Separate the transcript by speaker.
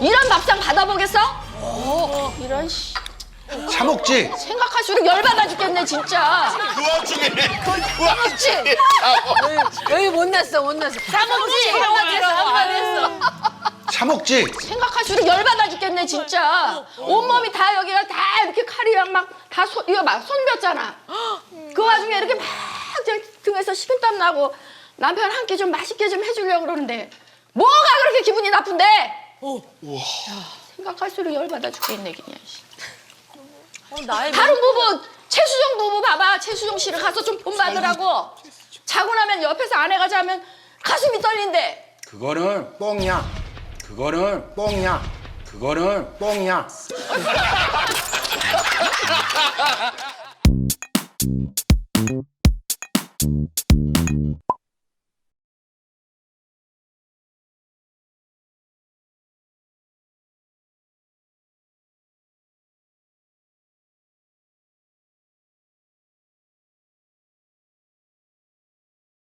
Speaker 1: 이런 밥상 받아보겠어? 어, 이런 씨.
Speaker 2: 차 먹지?
Speaker 1: 생각할수록 열받아 죽겠네 진짜.
Speaker 3: 그 와중에 그 와중에
Speaker 4: 여기 못 났어, 못 났어.
Speaker 1: 싸먹지. 한마디했어.
Speaker 2: 차 먹지?
Speaker 1: 생각할수록 열받아 죽겠네 진짜. 온몸이 다 여기가 다 이렇게 칼이랑 막다 이거 막 손볐잖아. 그 와중에 이렇게 막 저 등에서 식은땀 나고 남편 한 끼 좀 맛있게 좀 해주려고 그러는데 뭐가 그렇게 기분이 나쁜데? 어. 생각할수록 열받아 죽겠네 그냥. 어,
Speaker 4: 나의
Speaker 1: 다른 부부 최수정 부부 봐봐 최수정 씨를 가서 좀 본받으라고. 자고 나면 옆에서 아내가 자면 가슴이 떨린대.
Speaker 2: 그거는 뻥이야. 그거는 뻥이야. 그거는 뻥이야.